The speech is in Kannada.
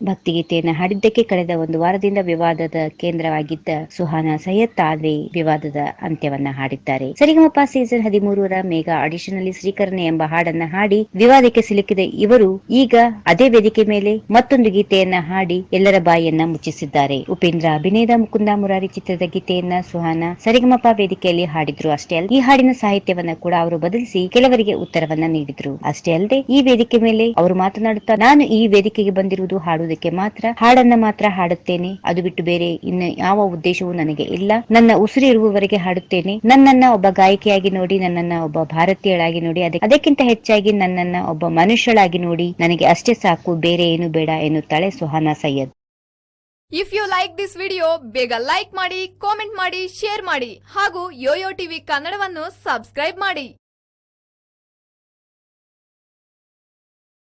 ಭಕ್ತಿಗೀತೆಯನ್ನು ಹಾಡಿದ್ದಕ್ಕೆ ಕಳೆದ ಒಂದು ವಾರದಿಂದ ವಿವಾದದ ಕೇಂದ್ರವಾಗಿದ್ದ ಸುಹಾನಾ ಸೈಯದ್ ತಾದ್ವಿ ವಿವಾದದ ಅಂತ್ಯವನ್ನ ಹಾಡಿದ್ದಾರೆ. ಸರಿಗಮಪ ಸೀಸನ್ ಹದಿಮೂರರ ಮೇಗಾ ಆಡಿಷನ್ ಅಲ್ಲಿ ಶ್ರೀಕರಣೆ ಎಂಬ ಹಾಡನ್ನ ಹಾಡಿ ವಿವಾದಕ್ಕೆ ಸಿಲುಕಿದ ಇವರು ಈಗ ಅದೇ ವೇದಿಕೆ ಮೇಲೆ ಮತ್ತೊಂದು ಗೀತೆಯನ್ನ ಹಾಡಿ ಎಲ್ಲರ ಬಾಯಿಯನ್ನ ಮುಚ್ಚಿಸಿದ್ದಾರೆ. ಉಪೇಂದ್ರ ಅಭಿನಯದ ಮುಕುಂದ ಮುರಾರಿ ಚಿತ್ರದ ಗೀತೆಯನ್ನ ಸುಹಾನ ಸರಿಗಮಪ ವೇದಿಕೆಯಲ್ಲಿ ಹಾಡಿದ್ರು ಅಷ್ಟೇ ಅಲ್ಲ ಈ ಹಾಡಿನ ಸಾಹಿತ್ಯವನ್ನ ಕೂಡ ಅವರು ಬದಲಿಸಿ ಕೆಲವರಿಗೆ ಉತ್ತರವನ್ನ ನೀಡಿದ್ರು. ಅಷ್ಟೇ ಅಲ್ಲದೆ ಈ ವೇದಿಕೆ ಮೇಲೆ ಅವರು ಮಾತನಾಡುತ್ತಾ, ನಾನು ಈ ವೇದಿಕೆಗೆ ಬಂದಿರುವುದು ಹಾಡುವುದಕ್ಕೆ ಮಾತ್ರ, ಹಾಡನ್ನ ಮಾತ್ರ ಹಾಡುತ್ತೇನೆ. ಅದು ಬಿಟ್ಟು ಬೇರೆ ಇನ್ನು ಯಾವ ಉದ್ದೇಶವೂ ನನಗೆ ಇಲ್ಲ. ನನ್ನ ಉಸಿರು ಇರುವವರೆಗೆ ಹಾಡುತ್ತೇನೆ. ನನ್ನನ್ನ ಒಬ್ಬ ಗಾಯಕಿಯಾಗಿ ನೋಡಿ, ನನ್ನನ್ನ ಒಬ್ಬ ಭಾರತೀಯಳಾಗಿ ನೋಡಿ ಅದಕ್ಕೆ ಅದಕ್ಕಿಂತ ಹೆಚ್ಚಾಗಿ ನನ್ನನ್ನ ಒಬ್ಬ ಮನುಷ್ಯಳಾಗಿ ನೋಡಿ, ನನಗೆ ಅಷ್ಟೇ ಸಾಕು, ಬೇರೆ ಏನು ಬೇಡ ಎನ್ನುತ್ತಾಳೆ Suhana Syed. If you like this video ಬೇಗ ಲೈಕ್ ಮಾಡಿ ಕಾಮೆಂಟ್ ಮಾಡಿ ಶೇರ್ ಮಾಡಿ, ಹಾಗೂ ಯೋಯೋ ಟಿವಿ ಕನ್ನಡವನ್ನು ಸಬ್ಸ್ಕ್ರೈಬ್ ಮಾಡಿ.